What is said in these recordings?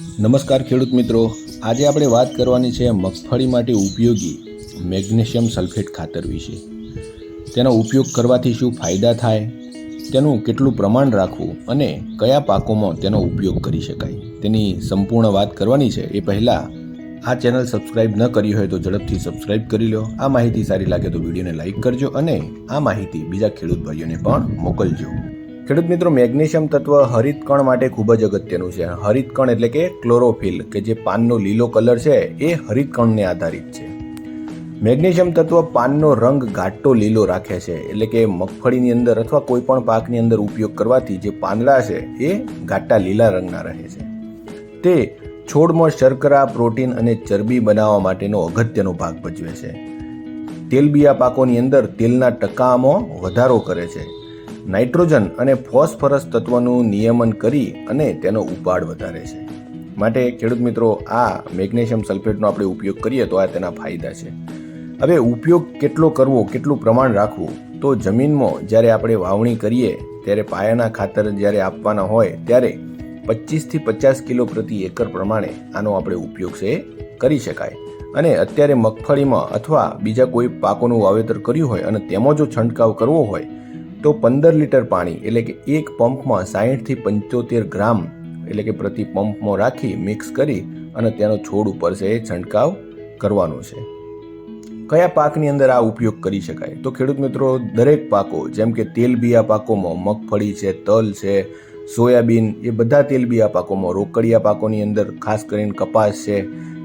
નમસ્કાર ખેડૂત મિત્રો. આજે આપણે વાત કરવાની છે મગફળી માટે ઉપયોગી મેગ્નેશિયમ સલ્ફેટ ખાતર વિશે. તેનો ઉપયોગ કરવાથી શું ફાયદા થાય? તેનું કેટલું પ્રમાણ રાખવું અને કયા પાકોમાં તેનો ઉપયોગ કરી શકાય? તેની સંપૂર્ણ વાત કરવાની છે. એ પહેલાં આ ચેનલ સબસ્ક્રાઇબ ન કરી હોય તો ઝડપથી સબસ્ક્રાઇબ કરી લો. આ માહિતી સારી લાગે તો વિડીયોને લાઇક કરજો અને આ માહિતી બીજા ખેડૂત ભાઈઓને પણ મોકલજો. ખેડૂત મિત્રો, મેગ્નેશિયમ તત્વ હરિતકણ માટે ખૂબ જ અગત્યનું છે. હરિત કણ એટલે કે ક્લોરોફિલ, કે જે પાનનો લીલો કલર છે, એ હરિતકણને આધારિત છે. મેગ્નેશિયમ તત્વ પાનનો રંગ ઘાટો લીલો રાખે છે, એટલે કે મગફળીની અંદર અથવા કોઈ પણ પાકની અંદર ઉપયોગ કરવાથી જે પાંદડા છે, એ ઘાટા લીલા રંગના રહે છે. તે છોડમાં શર્કરા, પ્રોટીન અને ચરબી બનાવવા માટેનો અગત્યનો ભાગ ભજવે છે. તેલબિયા પાકોની અંદર તેલના ટકામાં વધારો કરે છે. નાઇટ્રોજન અને ફોસ્ફરસ તત્વનું નિયમન કરી અને તેનો ઉપાડ વધારે છે. માટે ખેડૂત મિત્રો, આ મેગ્નેશિયમ સલ્ફેટનો આપણે ઉપયોગ કરીએ તો આ તેના ફાયદા છે. હવે ઉપયોગ કેટલો કરવો, કેટલું પ્રમાણ રાખવું, તો જમીનમાં જ્યારે આપણે વાવણી કરીએ, ત્યારે પાયાના ખાતર જ્યારે આપવાના હોય, ત્યારે પચીસથી પચાસ કિલો પ્રતિ એકર પ્રમાણે આનો આપણે ઉપયોગ છે, કરી શકાય. અને અત્યારે મગફળીમાં અથવા બીજા કોઈ પાકોનું વાવેતર કર્યું હોય અને તેમાં જો છંટકાવ કરવો હોય તો પંદર લીટર પાણી, એટલે કે એક પંપમાં સાહીઠથી પંચોતેર ગ્રામ, એટલે કે પ્રતિ પંપમાં રાખી મિક્સ કરી અને તેનો છોડ ઉપર છે એ છંટકાવ કરવાનો છે. કયા પાકની અંદર આ ઉપયોગ કરી શકાય? તો ખેડૂત મિત્રો, દરેક પાકો, જેમ કે તેલબિયા પાકોમાં મગફળી છે, તલ છે, સોયાબીન, એ બધા તેલબિયા પાકોમાં, રોકડિયા પાકોની અંદર, ખાસ કરીને કપાસ છે,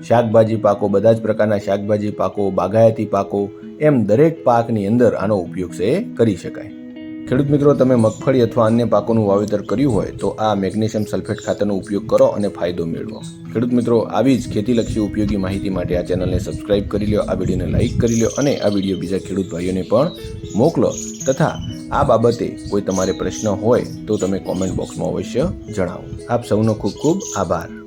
શાકભાજી પાકો, બધા જ પ્રકારના શાકભાજી પાકો, બાગાયતી પાકો, એમ દરેક પાકની અંદર આનો ઉપયોગ છે એ કરી શકાય. ખેડૂત મિત્રો, તમે મગફળી અથવા અન્ય પાકોનું વાવેતર કર્યું હોય તો આ મેગ્નેશિયમ સલ્ફેટ ખાતરનો ઉપયોગ કરો અને ફાયદો મેળવો. ખેડૂત મિત્રો, આવી જ ખેતીલક્ષી ઉપયોગી માહિતી માટે આ ચેનલને સબસ્ક્રાઇબ કરી લો આ વિડીયોને લાઇક કરી લો અને આ વીડિયો બીજા ખેડૂત ભાઈઓને પણ મોકલો તથા આ બાબતે કોઈ તમારે પ્રશ્ન હોય તો તમે કોમેન્ટ બોક્સમાં અવશ્ય જણાવો. આપ સૌનો ખૂબ ખૂબ આભાર.